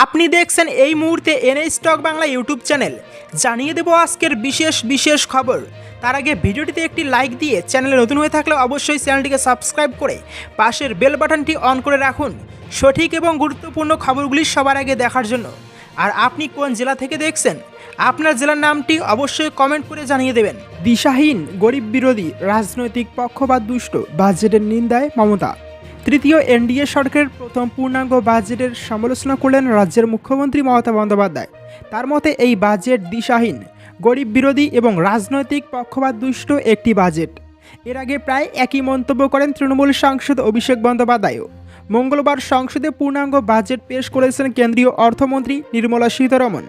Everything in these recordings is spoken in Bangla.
আপনি দেখছেন এই মুহূর্তে NA stock Bangla YouTube channel. জানিয়ে দেব আজকের বিশেষ বিশেষ খবর। তার আগে ভিডিওটিতে একটি লাইক দিয়ে চ্যানেলে নতুন হয়ে থাকলে অবশ্যই চ্যানেলটিকে সাবস্ক্রাইব করে পাশের বেল বাটনটি অন করে রাখুন। সঠিক এবং গুরুত্বপূর্ণ খবরগুলি সবার আগে দেখার জন্য। আর আপনি কোন জেলা থেকে দেখছেন? আপনার জেলার নামটি অবশ্যই কমেন্ট করে জানিয়ে দেবেন। দিশাহীন, গরিব বিরোধী, রাজনৈতিক পক্ষপাত দুষ্ট, বাজেটের নিন্দায় মমতা। তৃতীয় এনডিএ সরকারের প্রথম পূর্ণাঙ্গ বাজেটের সমালোচনা করলেন রাজ্যের মুখ্যমন্ত্রী মমতা বন্দ্যোপাধ্যায়। তার মতে, এই বাজেট দিশাহীন, গরিব বিরোধী এবং রাজনৈতিক পক্ষপাত দুষ্ট একটি বাজেট। এর আগে প্রায় একই মন্তব্য করেন তৃণমূল সাংসদ অভিষেক বন্দ্যোপাধ্যায়ও। মঙ্গলবার সংসদে পূর্ণাঙ্গ বাজেট পেশ করেছেন কেন্দ্রীয় অর্থমন্ত্রী নির্মলা সীতারমন।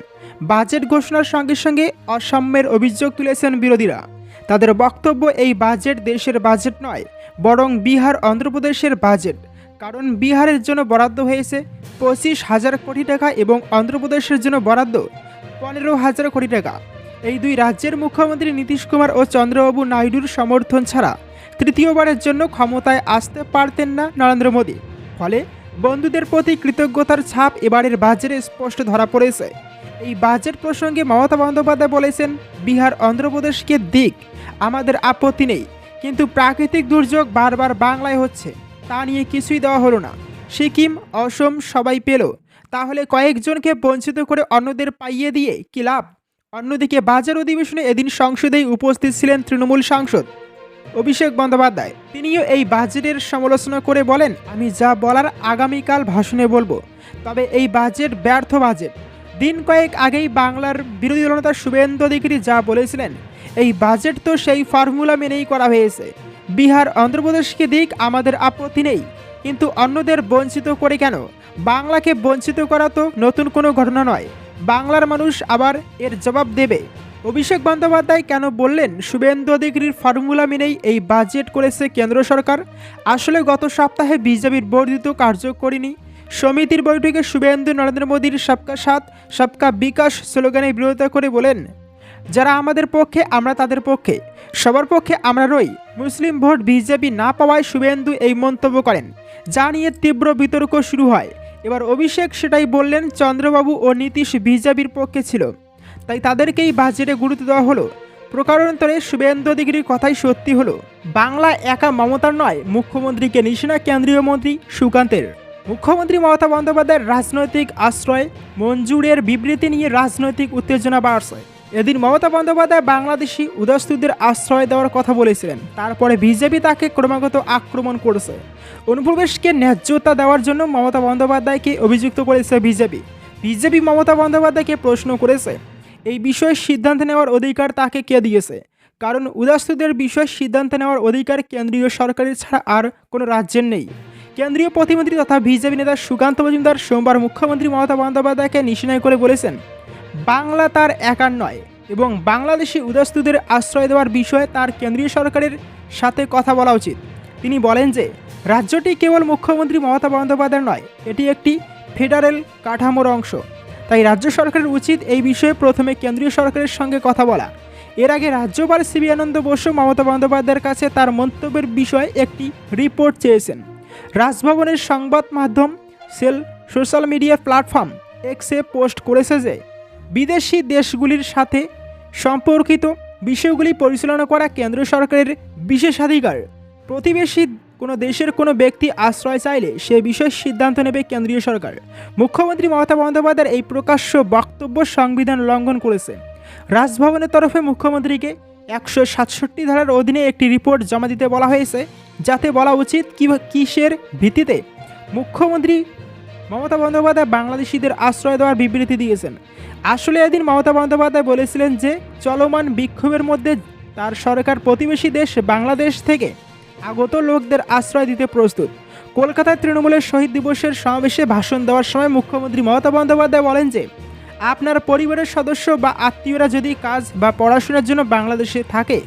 বাজেট ঘোষণার সঙ্গে সঙ্গে অসাম্যের অভিযোগ তুলেছেন বিরোধীরা। তাদের বক্তব্য, এই বাজেট দেশের বাজেট নয় বরং বিহার অন্ধ্রপ্রদেশের বাজেট কারণ বিহারের জন্য বরাদ্দ হয়েছে পঁচিশ হাজার কোটি টাকা এবং অন্ধ্রপ্রদেশের জন্য বরাদ্দ পনেরো হাজার কোটি টাকা। এই দুই রাজ্যের মুখ্যমন্ত্রী নীতিশ কুমার ও চন্দ্রবাবু নাইডুর সমর্থন ছাড়া তৃতীয়বারের জন্য ক্ষমতায় আসতে পারতেন না নরেন্দ্র মোদী। ফলে বন্ধুদের প্রতি কৃতজ্ঞতার ছাপ এবারের বাজেটে স্পষ্ট ধরা পড়েছে। এই বাজেট প্রসঙ্গে মমতা বন্দ্যোপাধ্যায় বলেছেন, বিহার অন্ধ্রপ্রদেশকে দিক, আমাদের আপত্তি নেই। কিন্তু প্রাকৃতিক দুর্যোগ বারবার বাংলায় হচ্ছে। তা নিয়ে কিছুই দেওয়া হলো না। সিকিম, অসম সবাই পেল। তাহলে কয়েকজনকে বঞ্চিত করে অন্যদের পাইয়ে দিয়ে কি লাভ? অন্যদিকে বাজার অধিবেশনে এদিন সংসদেই উপস্থিত ছিলেন তৃণমূল সাংসদ অভিষেক বন্দ্যোপাধ্যায়। তিনিও এই বাজেটের সমালোচনা করে বলেন, আমি যা বলার আগামীকাল ভাষণে বলব। তবে এই বাজেট ব্যর্থ বাজেট। দিন কয়েক আগেই বাংলার বিরোধী দলনেতা শুভেন্দু অধিকারী যা বলেছিলেন এই বাজেট তো সেই ফর্মুলা মেনেই করা হয়েছে। বিহার, অন্ধ্রপ্রদেশকে দিক আমাদের আপত্তি নেই। কিন্তু অন্যদের বঞ্চিত করে কেন? বাংলাকে বঞ্চিত করা তো নতুন কোনো ঘটনা নয়। বাংলার মানুষ আবার এর জবাব দেবে। অভিষেক বন্দ্যোপাধ্যায় কেন বললেন, শুভেন্দু অধিকারীর ফর্মুলা মেনেই এই বাজেট করেছে কেন্দ্র সরকার? আসলে গত সপ্তাহে বিজেপির বর্ধিত কার্যকরিনী সমিতির বৈঠকে শুভেন্দু, নরেন্দ্র মোদীর সবকা সাথ, সবকা বিকাশ স্লোগানের বিরোধিতা করে বলেন যারা আমাদের পক্ষে, আমরা তাদের পক্ষে। সবার পক্ষে আমরা রই। মুসলিম ভোট বিজেপি না পাওয়ায় শুভেন্দু এই মন্তব্য করেন, যা নিয়ে তীব্র বিতর্ক শুরু হয়। এবার অভিষেক সেটাই বললেন, চন্দ্রবাবু ও নীতিশ বিজেপির পক্ষে ছিল। তাই তাদেরকেই বাজেটে গুরুত্ব দেওয়া হলো। প্রকারান্তরে শুভেন্দু অধিকারীর কথাই সত্যি হলো। বাংলা একা মমতার নয়, মুখ্যমন্ত্রীকে নিশানা কেন্দ্রীয় মন্ত্রী সুকান্তের। মুখ্যমন্ত্রী মমতা বন্দ্যোপাধ্যায়ের রাজনৈতিক আশ্রয়, মঞ্জুরের বিবৃতি নিয়ে রাজনৈতিক উত্তেজনা বাড়ছে। এদিন মমতা বন্দ্যোপাধ্যায় বাংলাদেশি উদাস্তুদের আশ্রয় দেওয়ার কথা বলেছিলেন। তারপরে বিজেপি তাকে ক্রমাগত আক্রমণ করেছে। অনুপ্রবেশকে ন্যায্যতা দেওয়ার জন্য মমতা বন্দ্যোপাধ্যায়কে অভিযুক্ত করেছে বিজেপি। বিজেপি মমতা বন্দ্যোপাধ্যায়কে প্রশ্ন করেছে, এই বিষয়ে সিদ্ধান্ত নেওয়ার অধিকার তাকে কে দিয়েছে? কারণ উদাস্তুদের বিষয়ে সিদ্ধান্ত নেওয়ার অধিকার কেন্দ্রীয় সরকারের ছাড়া আর কোনো রাজ্যের নেই। কেন্দ্রীয় প্রতিমন্ত্রী তথা বিজেপি নেতা সুকান্ত মজুমদার সোমবার মুখ্যমন্ত্রী মমতা বন্দ্যোপাধ্যায়কে নিশানায় করে বলেছেন বাংলা তার একার নয় এবং বাংলাদেশি উদাস্তুদের আশ্রয় দেওয়ার বিষয়ে তার কেন্দ্রীয় সরকারের সাথে কথা বলা উচিত। তিনি বলেন যে, রাজ্যটি কেবল মুখ্যমন্ত্রী মমতা বন্দ্যোপাধ্যায় নয়, এটি একটি ফেডারেল কাঠামোর অংশ। তাই রাজ্য সরকারের উচিত এই বিষয়ে প্রথমে কেন্দ্রীয় সরকারের সঙ্গে কথা বলা। এর আগে রাজ্যপাল সিবি আনন্দ বসু মমতা বন্দ্যোপাধ্যায়ের কাছে তার মন্তব্যের বিষয়ে একটি রিপোর্ট চেয়েছেন। রাজভবনের সংবাদ মাধ্যম সেল সোশ্যাল মিডিয়া প্ল্যাটফর্ম এক্সে পোস্ট করেছে যে বিদেশি দেশগুলির সাথে সম্পর্কিত বিষয়গুলি পরিচালনা করা কেন্দ্র সরকারের বিশেষাধিকার। প্রতিবেশী কোনো দেশের কোনো ব্যক্তি আশ্রয় চাইলে সে বিষয়ে সিদ্ধান্ত নেবে কেন্দ্রীয় সরকার। মুখ্যমন্ত্রী মমতা বন্দ্যোপাধ্যায়ের এই প্রকাশ্য বক্তব্য সংবিধান লঙ্ঘন করেছে। রাজভবনের তরফে মুখ্যমন্ত্রীকে একশো সাতষট্টি ধারার অধীনে একটি রিপোর্ট জমা দিতে বলা হয়েছে, যাতে বলা উচিত কি কিসের ভিত্তিতে মুখ্যমন্ত্রী মমতা বন্দ্যোপাধ্যায় বাংলাদেশিদের আশ্রয় দেওয়ার বিবৃতি দিয়েছেন। আসলে এদিন মমতা বন্দ্যোপাধ্যায় বলেছিলেন যে, চলমান বিক্ষোভের মধ্যে তার সরকার প্রতিবেশী দেশ বাংলাদেশ থেকে আগত লোকদের আশ্রয় দিতে প্রস্তুত। কলকাতায় তৃণমূলের শহীদ দিবসের সমাবেশে ভাষণ দেওয়ার সময় মুখ্যমন্ত্রী মমতা বন্দ্যোপাধ্যায় বলেন যে, আপনার পরিবারের সদস্য বা আত্মীয়রা যদি কাজ বা পড়াশোনার জন্য বাংলাদেশে থাকে,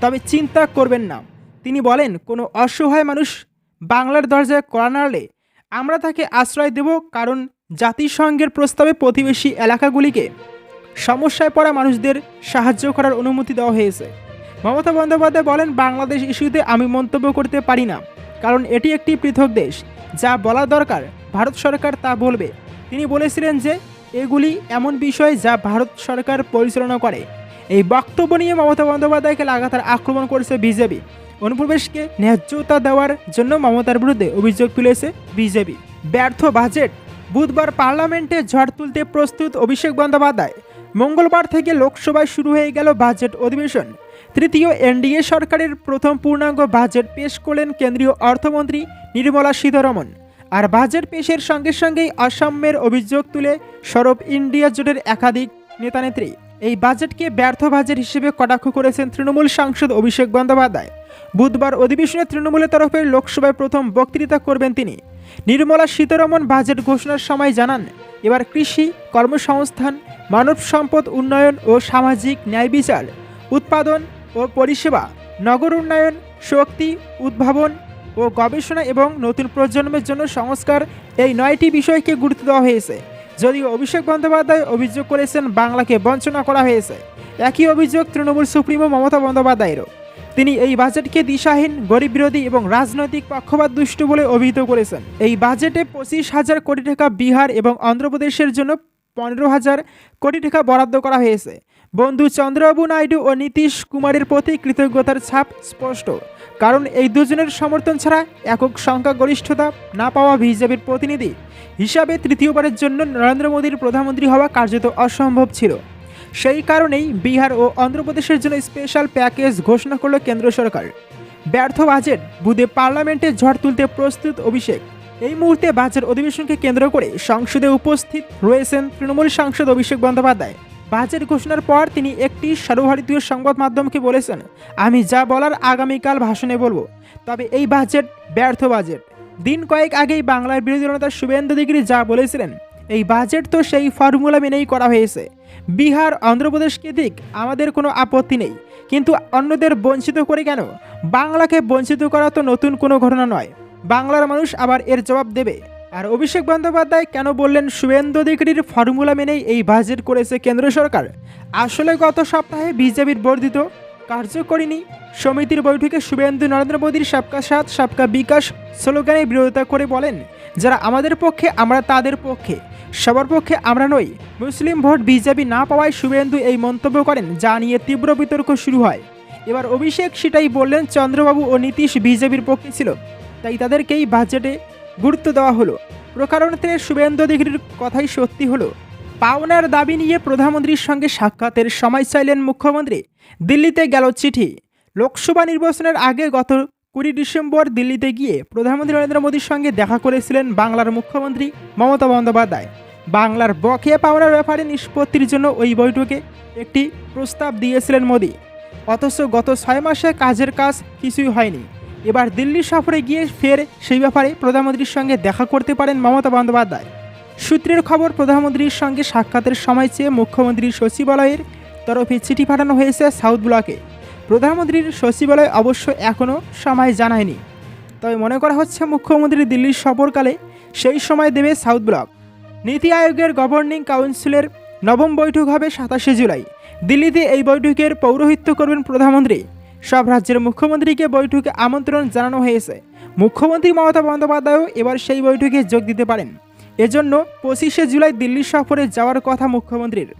তবে চিন্তা করবেন না। তিনি বলেন, কোনো অসহায় মানুষ বাংলার দরজায় কড়া নাড়লে আমরা তাকে আশ্রয় দেব কারণ জাতিসংঘের প্রস্তাবে প্রতিবেশী এলাকাগুলিকে সমস্যায় পড়া মানুষদের সাহায্য করার অনুমতি দেওয়া হয়েছে। মমতা বন্দ্যোপাধ্যায় বলেন, বাংলাদেশ ইস্যুতে আমি মন্তব্য করতে পারি না, কারণ এটি একটি পৃথক দেশ, যা বলা দরকার, ভারত সরকার তা বলবে। তিনি বলেছিলেন যে, এগুলি এমন বিষয় যা ভারত সরকার পরিচালনা করে। এই বক্তব্য নিয়ে মমতা বন্দ্যোপাধ্যায়কে লাগাতার আক্রমণ করেছে বিজেপি। অনুপ্রবেশকে ন্যায্যতা দেওয়ার জন্য মমতার বিরুদ্ধে অভিযোগ তুলেছে বিজেপি। ব্যর্থ বাজেট বুধবার পার্লামেন্টে ঝড় তুলতে প্রস্তুত অভিষেক বন্দ্যোপাধ্যায়। মঙ্গলবার থেকে লোকসভায় শুরু হয়ে গেল বাজেট অধিবেশন। তৃতীয় এনডিএ সরকারের প্রথম পূর্ণাঙ্গ বাজেট পেশ করলেন কেন্দ্রীয় অর্থমন্ত্রী নির্মলা সীতারমন। আর বাজেট পেশের সঙ্গে সঙ্গেই অসাম্যের অভিযোগ তুলে সরব ইন্ডিয়া জোটের একাধিক নেতানেত্রী। এই বাজেটকে ব্যর্থ বাজেট হিসেবে কটাক্ষ করেছেন তৃণমূল সাংসদ অভিষেক বন্দ্যোপাধ্যায়। বুধবার অধিবেশনে তৃণমূলের তরফে লোকসভায় প্রথম বক্তৃতা করবেন তিনি। নির্মলা সীতারমন বাজেট ঘোষণার সময় জানান, এবার কৃষি, কর্মসংস্থান, মানব সম্পদ উন্নয়ন ও সামাজিক ন্যায় বিচার, উৎপাদন ও পরিষেবা, নগর উন্নয়ন, শক্তি, উদ্ভাবন ও গবেষণা এবং নতুন প্রজন্মের জন্য সংস্কার এই নয়টি বিষয়কে গুরুত্ব দেওয়া হয়েছে। যদিও অভিষেক বন্দ্যোপাধ্যায় অভিযোগ করেছেন বাংলাকে বঞ্চনা করা হয়েছে। একই অভিযোগ তৃণমূল সুপ্রিমো মমতা বন্দ্যোপাধ্যায়েরও। তিনি এই বাজেটকে দিশাহীন, গরিব বিরোধী এবং রাজনৈতিক পক্ষপাত দুষ্ট বলে অভিহিত করেছেন। এই বাজেটে পঁচিশ হাজার কোটি টাকা বিহার এবং অন্ধ্রপ্রদেশের জন্য পনেরো হাজার কোটি টাকা বরাদ্দ করা হয়েছে। বন্ধু চন্দ্রবাবু নাইডু ও নীতিশ কুমারের প্রতি কৃতজ্ঞতার ছাপ স্পষ্ট। কারণ এই দুজনের সমর্থন ছাড়া একক সংখ্যাগরিষ্ঠতা না পাওয়া বিজেপির প্রতিনিধি। হিসাবে তৃতীয়বারের জন্য নরেন্দ্র মোদীর প্রধানমন্ত্রী হওয়া কার্যত অসম্ভব ছিল। সেই কারণেই বিহার ও অন্ধ্রপ্রদেশের জন্য স্পেশাল প্যাকেজ ঘোষণা করল কেন্দ্র সরকার। ব্যর্থ বাজেট বুধে পার্লামেন্টে ঝড় তুলতে প্রস্তুত অভিষেক। এই মুহূর্তে বাজেট অধিবেশনকে কেন্দ্র করে সংসদে উপস্থিত রয়েছেন তৃণমূল সাংসদ অভিষেক বন্দ্যোপাধ্যায়। বাজেট ঘোষণার পর তিনি একটি সর্বভারতীয় সংবাদ মাধ্যমকে বলেছেন, আমি যা বলার আগামীকাল ভাষণে বলব। তবে এই বাজেট ব্যর্থ বাজেট। দিন কয়েক আগেই বাংলার বিরোধী নেতা শুভেন্দু দিগরি যা বলেছিলেন, এই বাজেট তো সেই ফর্মুলা মেনেই করা হয়েছে। বিহার, অন্ধ্রপ্রদেশকে দিক আমাদের কোনো আপত্তি নেই। কিন্তু অন্যদের বঞ্চিত করে কেন? বাংলাকে বঞ্চিত করা তো নতুন কোনো ঘটনা নয়। বাংলার মানুষ আবার এর জবাব দেবে। আর অভিষেক বন্দ্যোপাধ্যায় কেন বললেন, শুভেন্দু অধিকারীর ফর্মুলা মেনেই এই বাজেট করেছে কেন্দ্র সরকার? আসলে গত সপ্তাহে বিজেপির বর্ধিত কার্যকরিণী সমিতির বৈঠকে শুভেন্দু নরেন্দ্র মোদীর সাবকা সাথ, সাবকা বিকাশ স্লোগানের বিরোধিতা করে বলেন, যারা আমাদের পক্ষে, আমরা তাদের পক্ষে। সবার পক্ষে আমরা নই। মুসলিম ভোট বিজেপি না পাওয়ায় শুভেন্দু এই মন্তব্য করেন, যা নিয়ে তীব্র বিতর্ক শুরু হয়। এবার অভিষেক সেটাই বললেন, চন্দ্রবাবু ও নীতিশ বিজেপির পক্ষে ছিল, তাই তাদেরকেই বাজেটে গুরুত্ব দেওয়া হলো। প্রকারণতে শুভেন্দু অধিকারীর কথাই সত্যি হলো, পাওনার দাবি নিয়ে প্রধানমন্ত্রীর সঙ্গে সাক্ষাতের সময় চাইলেন মুখ্যমন্ত্রী দিল্লিতে গেল চিঠি। লোকসভা নির্বাচনের আগে গত কুড়ি ডিসেম্বর দিল্লিতে গিয়ে প্রধানমন্ত্রী নরেন্দ্র মোদীর সঙ্গে দেখা করেছিলেন বাংলার মুখ্যমন্ত্রী মমতা বন্দ্যোপাধ্যায়। বাংলার বকেয়া পাওনার ব্যাপারে নিষ্পত্তির জন্য ওই বৈঠকে একটি প্রস্তাব দিয়েছিলেন মোদী। অথচ গত ছয় মাসে কাজের কাজ কিছুই হয়নি। এবার দিল্লি সফরে গিয়ে ফের সেই ব্যাপারে প্রধানমন্ত্রীর সঙ্গে দেখা করতে পারেন মমতা বন্দ্যোপাধ্যায়। সূত্রের খবর, প্রধানমন্ত্রীর সঙ্গে সাক্ষাতের সময় চেয়ে মুখ্যমন্ত্রী সচিবালয়ের তরফে চিঠি পাঠানো হয়েছে সাউথ ব্লকে। প্রধানমন্ত্রীর সচিবালয় অবশ্য এখনও সময় জানায়নি। তবে মনে করা হচ্ছে মুখ্যমন্ত্রী দিল্লির সফরকালে সেই সময় দেবে সাউথ ব্লক। নীতি আয়োগের গভর্নিং কাউন্সিলের নবম বৈঠক হবে সাতাশে জুলাই। দিল্লিতে এই বৈঠকের পৌরোহিত্য করবেন প্রধানমন্ত্রী। সব রাজ্যের মুখ্যমন্ত্রীকে বৈঠকে আমন্ত্রণ জানানো হয়েছে। মুখ্যমন্ত্রী মমতা বন্দ্যোপাধ্যায়ও এবার সেই বৈঠকে যোগ দিতে পারেন। এজন্য পঁচিশে জুলাই দিল্লি সফরে যাওয়ার কথা মুখ্যমন্ত্রীর।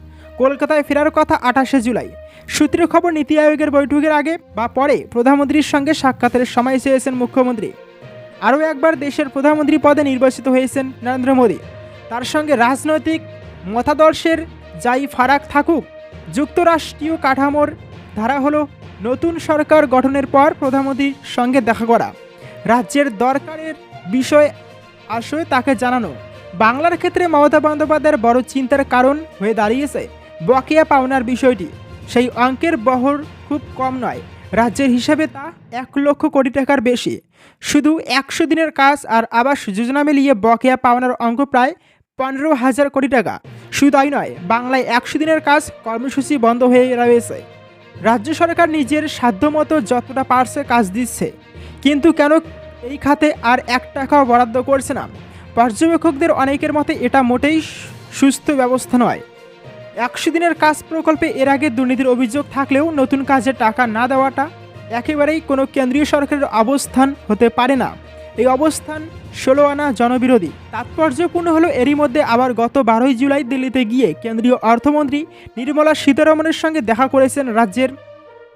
কলকাতায় ফেরার কথা আঠাশে জুলাই। সূত্রের খবর, নীতি আয়োগের বৈঠকের আগে বা পরে প্রধানমন্ত্রীর সঙ্গে সাক্ষাতের সময় চেয়েছেন মুখ্যমন্ত্রী। আরও একবার দেশের প্রধানমন্ত্রী পদে নির্বাচিত হয়েছেন নরেন্দ্র মোদী। তার সঙ্গে রাজনৈতিক মতাদর্শের যাই ফারাক থাকুক, যুক্তরাষ্ট্রীয় কাঠামোর ধারা হলো নতুন সরকার গঠনের পর প্রধানমন্ত্রীর সঙ্গে দেখা করা। রাজ্যের দরকারের বিষয় আসলে তাকে জানানো। বাংলার ক্ষেত্রে মমতা বন্দ্যোপাধ্যায়ের বড় চিন্তার কারণ হয়ে দাঁড়িয়েছে বকেয়া পাওনার বিষয়টি। সেই অঙ্কের বহর খুব কম নয়। রাজ্যের হিসাবে তা এক লক্ষ কোটি টাকার বেশি। শুধু একশো দিনের কাজ আর আবাস যোজনা মিলিয়ে বকেয়া পাওনার অঙ্ক প্রায় পনেরো হাজার কোটি টাকা। শুধু তাই নয়, বাংলায় একশো দিনের কাজ কর্মসূচি বন্ধ হয়ে রয়েছে। রাজ্য সরকার নিজের সাধ্যমতো যতটা পারছে কাজ দিচ্ছে। কিন্তু কেন এই খাতে আর এক টাকাও বরাদ্দ করছে না? পর্যবেক্ষকদের অনেকের মতে এটা মোটেই সুস্থ ব্যবস্থা নয়। একশো দিনের কাজ প্রকল্পে এর আগে দুর্নীতির অভিযোগ থাকলেও নতুন কাজে টাকা না দেওয়াটা একেবারেই কোনো কেন্দ্রীয় সরকারের অবস্থান হতে পারে না। এই অবস্থান ষোলো আনা জনবিরোধী। তাৎপর্যপূর্ণ হলো এরই মধ্যে আবার গত বারোই জুলাই দিল্লিতে গিয়ে কেন্দ্রীয় অর্থমন্ত্রী নির্মলা সীতারমণের সঙ্গে দেখা করেছেন রাজ্যের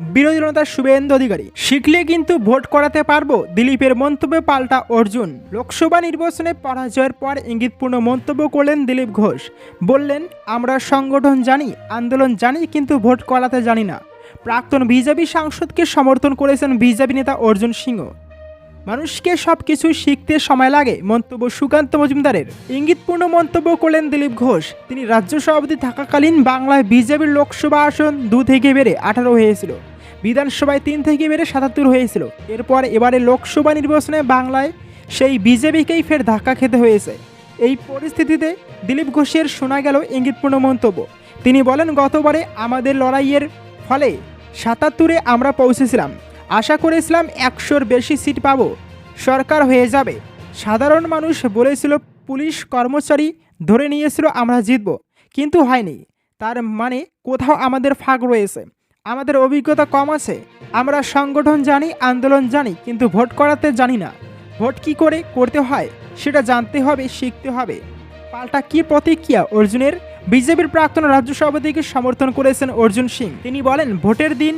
বিরোধী নেতা শুভেন্দু অধিকারী। শিখলে কিন্তু ভোট করাতে পারব, দিলীপের মন্তব্যে পাল্টা অর্জুন। লোকসভা নির্বাচনে পরাজয়ের পর ইঙ্গিতপূর্ণ মন্তব্য করলেন দিলীপ ঘোষ। বললেন, আমরা সংগঠন জানি, আন্দোলন জানি, কিন্তু ভোট করাতে জানি না। প্রাক্তন বিজেপি সাংসদকে সমর্থন করেছেন বিজেপি নেতা অর্জুন সিংহ। মানুষকে সব কিছু শিখতে সময় লাগে, মন্তব্য সুকান্ত মজুমদারের। ইঙ্গিতপূর্ণ মন্তব্য করলেন দিলীপ ঘোষ। তিনি রাজ্য সভাপতি থাকাকালীন বাংলায় বিজেপির লোকসভা আসন দু থেকে বেড়ে আঠারো হয়েছিল। বিধানসভায় তিন থেকে বেড়ে সাতাত্তর হয়েছিল। এরপর এবারে লোকসভা নির্বাচনে বাংলায় সেই বিজেপিকেই ফের ধাক্কা খেতে হয়েছে। এই পরিস্থিতিতে দিলীপ ঘোষের শোনা গেল ইঙ্গিতপূর্ণ মন্তব্য। তিনি বলেন, গতবারে আমাদের লড়াইয়ের ফলে সাতাত্তরে আমরা পৌঁছেছিলাম। আশা করেছিলাম একশোর বেশি সিট পাব। সরকার হয়ে যাবে। সাধারণ মানুষ বলেছিল, পুলিশ কর্মচারী ধরে নিয়েছিল, আমরা জিতব। কিন্তু হয়নি। তার মানে কোথাও আমাদের ফাঁক রয়েছে। আমাদের অভিজ্ঞতা কম আছে। আমরা সংগঠন জানি, আন্দোলন জানি, কিন্তু ভোট করাতে জানি না। ভোট কি করে করতে হয়, সেটা জানতে হবে, শিখতে হবে। পাল্টা কি প্রতিক্রিয়া অর্জুনের? বিজেপির প্রাক্তন রাজ্য সভাপতিকে সমর্থন করেছেন অর্জুন সিং। তিনি বলেন, ভোটের দিন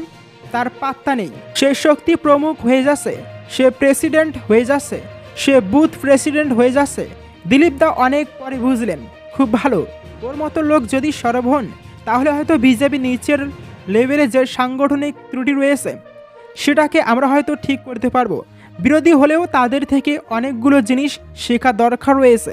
তার পাত্তা নেই। সে শক্তি প্রমুখ হয়ে যাচ্ছে। সে প্রেসিডেন্ট হয়ে যাচ্ছে। সে বুথ প্রেসিডেন্ট হয়ে যাচ্ছে। দিলীপ দা অনেক পরে বুঝলেন, খুব ভালো। ওর মতো লোক যদি সরব হন, তাহলে হয়তো বিজেপি নিচের লেভেলে যে সাংগঠনিক ত্রুটি রয়েছে, সেটাকে আমরা হয়তো ঠিক করতে পারব। বিরোধী হলেও তাদের থেকে অনেকগুলো জিনিস শেখা দরকার রয়েছে।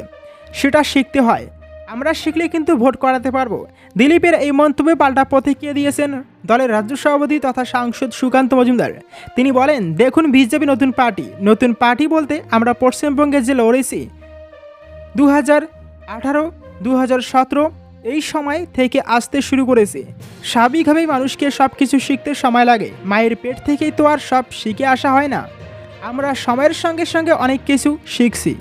সেটা শিখতে হয়। আমরা শিখলে কিন্তু ভোট করাতে পারব। দিলীপের এই মন্তব্যে পাল্টা প্রতিক্রিয়া দিয়েছেন দলের রাজ্য সভাপতি তথা সাংসদ সুকান্ত মজুমদার। তিনি বলেন, দেখুন, বিজেপি নতুন পার্টি। নতুন পার্টি বলতে আমরা পশ্চিমবঙ্গে যে লড়েছি দু হাজার আঠারো দু হাজার সতেরো, এই সময় থেকে আসতে শুরু করেছে। স্বাভাবিকভাবেই মানুষকে সব কিছু শিখতে সময় লাগে। মায়ের পেট থেকেই তো আর সব শিখে আসা হয় না। আমরা সময়ের সঙ্গে সঙ্গে অনেক কিছু শিখছি।